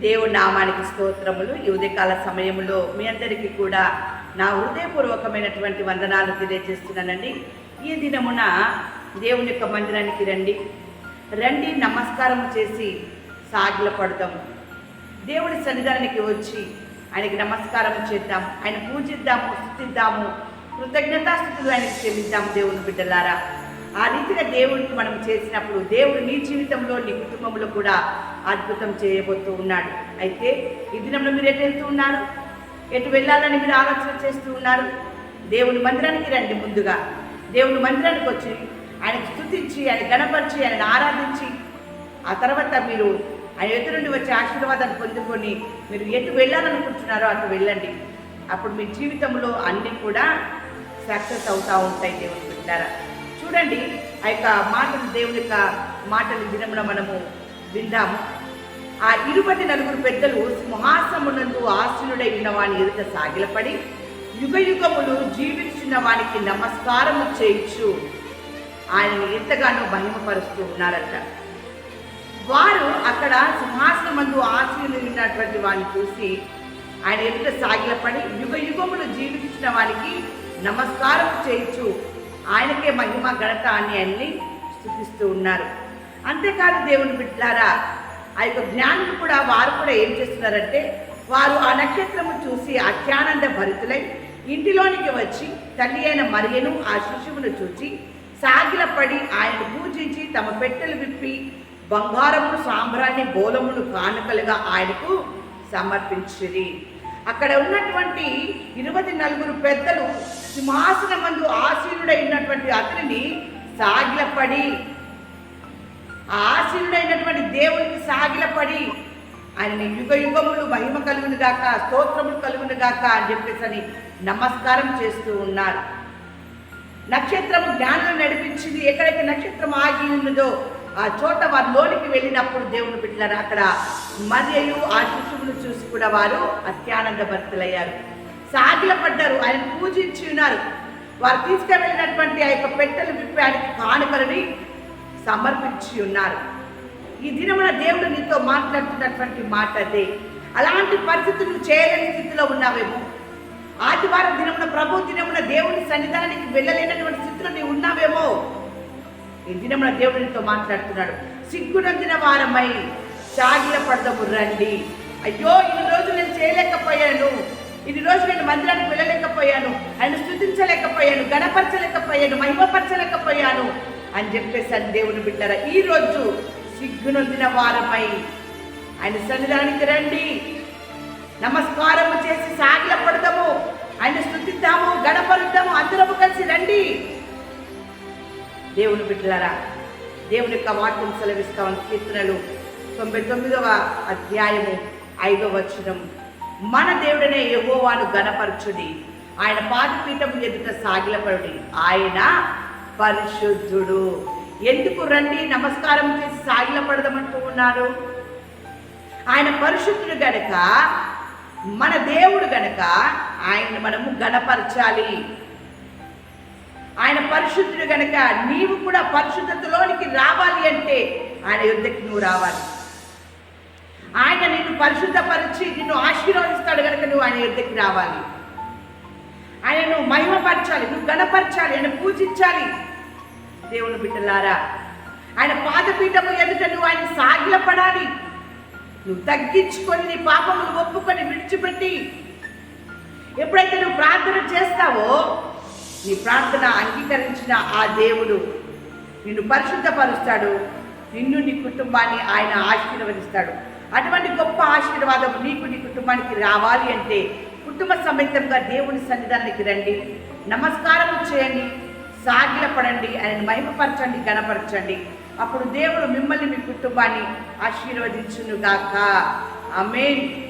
దేవుడి నామానికి స్తోత్రములు. ఈ ఉదయకాల సమయంలో మీ అందరికీ కూడా నా హృదయపూర్వకమైనటువంటి వందనాలు తెలియజేస్తున్నానండి. ఈ దినమున దేవుని యొక్క మందిరానికి రండి. రండి నమస్కారం చేసి సాగిల పడతాము. దేవుడి సన్నిధానానికి వచ్చి ఆయనకి నమస్కారం చేద్దాం ఆయన పూజిద్దాము స్థుతిద్దాము. కృతజ్ఞతాస్థుతులు ఆయనకి క్షమిద్దాం దేవుని బిడ్డలారా. ఆ రీతిగా దేవుడికి మనం చేసినప్పుడు దేవుడు నీ జీవితంలో నీ కుటుంబంలో కూడా అద్భుతం చేయబోతూ ఉన్నాడు. అయితే ఈ దినంలో మీరు ఎటు వెళ్తూ ఉన్నారు? ఎటు వెళ్ళాలని మీరు ఆలోచన చేస్తూ ఉన్నారు? దేవుని మందిరానికి రండి ముందుగా. దేవుని మందిరానికి వచ్చి ఆయన స్థుతించి ఆయన గణపరిచి ఆయన ఆరాధించి ఆ తర్వాత మీరు ఆయన ఎదురు నుండి వచ్చే ఆశీర్వాదాన్ని పొందుకొని మీరు ఎటు వెళ్ళాలనుకుంటున్నారో అటు వెళ్ళండి. అప్పుడు మీ జీవితంలో అన్నీ కూడా సక్సెస్ అవుతూ ఉంటాయి దేవుని బిడ్డారా. చూడండి ఆ యొక్క మాటలు దేవుని యొక్క మాటలు దినమున మనము విందాము. ఆ ఇరుపటి నలుగురు పెద్దలు సింహాసమునందు ఆశీనుడై ఉన్నవాని ఎదుట సాగిలపడి యుగ యుగములు జీవించిన వానికి నమస్కారము చేయించు. ఆయనను ఎంతగానో మహిమపరుస్తూ ఉన్నారట. వారు అక్కడ సింహాసనం మందు ఆశీనులు ఉన్నటువంటి వాడిని చూసి ఆయన ఎదుట సాగిలపడి యుగ యుగములు జీవించిన వానికి నమస్కారం చేయించు. ఆయనకే మహిమ ఘనత అని అన్ని స్థుతిస్తూ ఉన్నారు. అంతేకాదు దేవుని బిడ్డారా ఆ యొక్క జ్ఞానులు కూడా వారు కూడా ఏం చేస్తున్నారంటే వారు ఆ నక్షత్రము చూసి అత్యానంద భరితులై ఇంటిలోనికి వచ్చి తల్లి అయిన మరియను ఆ శిశువును చూచి సాగిలపడి ఆయనను పూజించి తమ పెట్టెలు విప్పి బంగారమును సాంబ్రాన్ని బోలమును కానుకలుగా ఆయనకు సమర్పించిరి. అక్కడ ఉన్నటువంటి ఇరవై నలుగురు పెద్దలు సింహాసనమందు మందు ఉన్నటువంటి అతనిని సాగిలపడి ఆ దేవునికి సాగిలపడి ఆయన యుగ యుగములు మహిమ కలుగును గాక స్తోత్రములు కలుగును గాక అని చెప్పేసి అని నమస్కారం చేస్తూ ఉన్నారు. నక్షత్రము జ్ఞానం నడిపించింది ఎక్కడైతే నక్షత్రం ఆగి ఉన్నదో ఆ చోట వారి లోనికి వెళ్ళినప్పుడు దేవుని బిడ్డలారు అక్కడ మరియు ఆ శిశువును చూసి కూడా వారు అత్యానంద భర్తలయ్యారు సాగిలపడ్డారు ఆయన పూజించి ఉన్నారు. వారు తీసుకువెళ్ళినటువంటి ఆ యొక్క పెట్టెలు విప్పి ఆయనకి కానుకలని సమర్పించి ఉన్నారు. ఈ దినమున దేవుడు నీతో మాట్లాడుతున్నటువంటి మాట అదే. అలాంటి పరిస్థితులు చేయలేని స్థితిలో ఉన్నావేమో. ఆదివారం దినమున ప్రభు దినమున దేవుని సన్నిధానానికి వెళ్ళలేనటువంటి స్థితిలో నీవు ఉన్నావేమో. ఈ దినమున దేవునితో మాట్లాడుతున్నాడు. సిగ్గునందిన వారమై సాగిల పడదము రండి. అయ్యో ఇన్ని రోజులు నేను చేయలేకపోయాను. ఇన్ని రోజులు నేను మందిరానికి వెళ్ళలేకపోయాను. ఆయన స్థుతించలేకపోయాను గణపరచలేకపోయాను మహిమపరచలేకపోయాను అని చెప్పేసి అని దేవుని బిడ్డరా ఈ రోజు సిగ్గునొందిన వారమై ఆయన సన్నిధానికి రండి. నమస్కారము చేసి సాగిల పడదాము. ఆయన స్థుతిద్దాము గణపరుద్దాము అందరము కలిసి రండి. దేవుని బిడ్డలారా దేవుని యొక్క వాక్యం సెలవిస్తామని కీర్తనలు తొంభై తొమ్మిదవ అధ్యాయము ఐదవ వచనం. మన దేవుడనే యహోవాను గణపరచుడి ఆయన పాదపీఠం ఎదుట సాగిలపడుడి. ఆయన పరిశుద్ధుడు. ఎందుకు రండి నమస్కారం చేసి సాగిలపడదామంటూ ఉన్నారు? ఆయన పరిశుద్ధుడు గనక మన దేవుడు గనక ఆయన మనము గణపరచాలి ఆయన పరిశుద్ధుడు గనక నీవు కూడా పరిశుద్ధతలోనికి రావాలి అంటే ఆయన యుద్ధకి నువ్వు రావాలి. ఆయన నిన్ను పరిశుద్ధపరిచి నిన్ను ఆశీర్వదిస్తాడు కనుక నువ్వు ఆయన ఎద్దకి రావాలి. ఆయన నువ్వు మహిమపరచాలి నువ్వు గణపరచాలి ఆయన పూజించాలి. దేవుని బిడ్డలారా ఆయన పాదపీఠము ఎదుట నువ్వు ఆయన సాగిలపడాలి. నువ్వు తగ్గించుకొని నీ పాపములు ఒప్పుకొని విడిచిపెట్టి ఎప్పుడైతే నువ్వు ప్రార్థన చేస్తావో నీ ప్రార్థన అంగీకరించిన ఆ దేవుడు నిన్ను పరిశుద్ధపరుస్తాడు. నిన్ను నీ కుటుంబాన్ని ఆయన ఆశీర్వదిస్తాడు. అటువంటి గొప్ప ఆశీర్వాదం నీకు నీ కుటుంబానికి రావాలి అంటే కుటుంబ సమేతంగా దేవుని సన్నిధానానికి రండి. నమస్కారం చేయండి. సాగిలపడండి ఆయన మహిమపరచండి గణపరచండి అప్పుడు దేవుడు మిమ్మల్ని మీ కుటుంబాన్ని ఆశీర్వదించునుగాక. ఆమేన్.